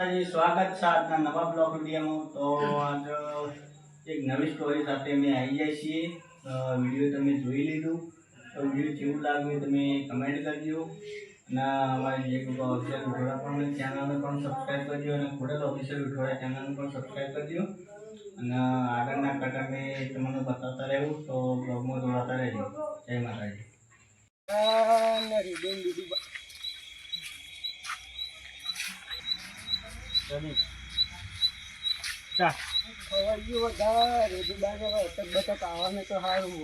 સ્વાગત છે આજના નવા બ્લોગ વિડીયોમાં. તો આજ, એક નવી સ્ટોરી સાથે અમે આવી જાય છીએ. વીડિયો તમે જોઈ લીધું. તો વીડિયો કેવું લાગ્યું તમે કમેન્ટ કરજો. અને અમારી જે ઓફિશિયલ વિઠોડા પણ ચેનલને પણ સબસ્ક્રાઈબ કરજો અને ખોડેલ ઓફિશિયલ વિઠોડા ચેનલને પણ સબસ્ક્રાઈબ કરજો. અને આગળના કટ તમને બતાવતા રહેવું. તો બ્લોગમાં જોડાતા રહેજો. જય માતાજી. જમી ચા તો. સારું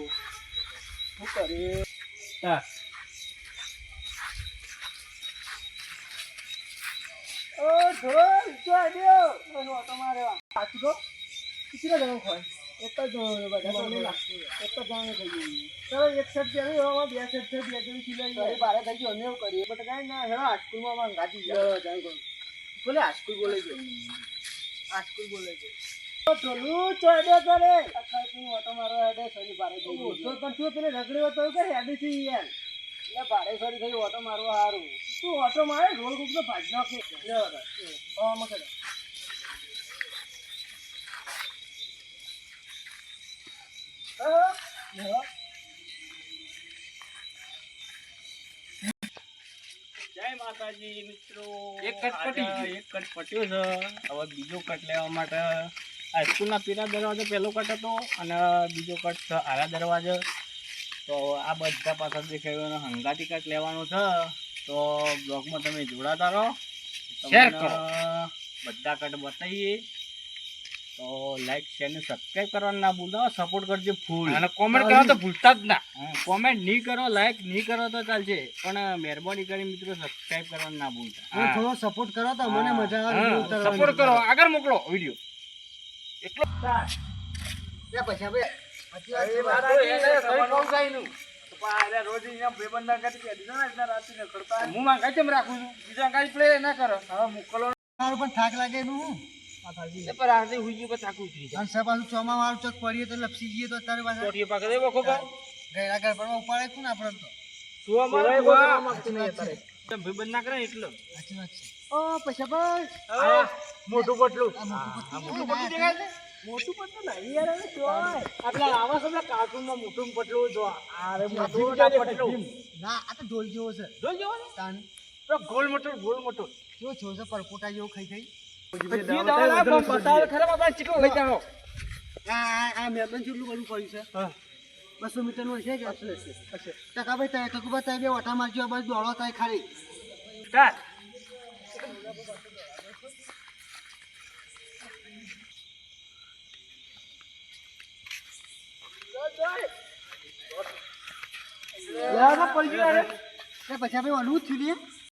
શું કરીએ ઓ ઢોલ ચાડ્યો તમારે આખી તો કિસી જણો એક જ બધા એક જ ચલો એક સેટ છે હવે બે સેટ છે બે જણ સિલાઈ બારે થઈ ગયો અમે એવું કરીએ. બટ કાંઈ ના, હેડો હાટકુલમાં ગાડી જાય બોલે હાસ્કૂલ બોલે છે. હાસ્કૂલ બોલે છે. ઢોલું એટલે ભારે સરી થઈ, ઓટો મારવો હારું. તું ઓટો મારે, રોલ કુક તો ભાજ નાખે માતાજી મિત્રો. એક કટ પટી એક કટ પટ્યો છે. હવે બીજો કટ લેવા માટે હાઈસ્કૂલના પીરા દરવાજો પહેલો કટ હતો અને બીજો કટ છે આરા દરવાજો. તો આ બધા પાછળ દેખાયું હંગાતી કટ લેવાનો છે. તો બ્લોગમાં તમે જોડાતા રહો. કરો. બધા કટ બતાવીએ. તો લાઈક શેર ને સબસ્ક્રાઈબ કરવાનું ના ભૂલતા સપોર્ટ કરજો ફૂલ અને કોમેન્ટ કરો તો ભૂલતા જ ના. કોમેન્ટ નહીં કરો લાઈક નહીં કરો તો ચાલશે. પણ મહેરબાની કરી મિત્રો સબસ્ક્રાઈબ કરવાનું ના ભૂલતા. થોડો સપોર્ટ કરો તો મને મજા આવે સપોર્ટ કરો. આગળ મોકલો વીડિયો. એટલો પછી હવે હું માં કાઈ રાખું છું? બીજા કાઈ પ્લે ના કરો. હવે મોકલો. પણ થાક લાગે એનું. પર આજે હુઈ ગયું કે ઉતરી જાય. અને સાહેબ પાછું ચોમા વાળું ચોક પડીએ તો લપસી જઈએ તો તારે પાછા ચોટીએ પાકે દેવો ખબર ગયડા ઘર પર ઉપાડે કોણ આપણે તો? સુવા મારે સુવા ભાઈબંધ ના કરે એટલે. સાચી વાત છે. ઓ પૈસા ભાઈ મોટું પટલું મોટું મોટું પતલું દેખાય છે? મોટું પટલું નહીં યાર હવે જોય આટલા આવા સમય કાર્ટૂનમાં મોટું પટલું જો અરે મોટું પટલું ના આ તો ઢોલ જેવો છે. જોઈ જવો ને તાન ગોલ મોટો ગોલ મોટો. જો છો છે પરપોટા જેવો ખાઈ ખાઈ? છે. બસો કે? ટકા ભાઈ તમે કકુબા તમે બે ઓટા મારજો આ દોડો થાય ખાલી. પછી આપણે ઓલું જ થયું લે.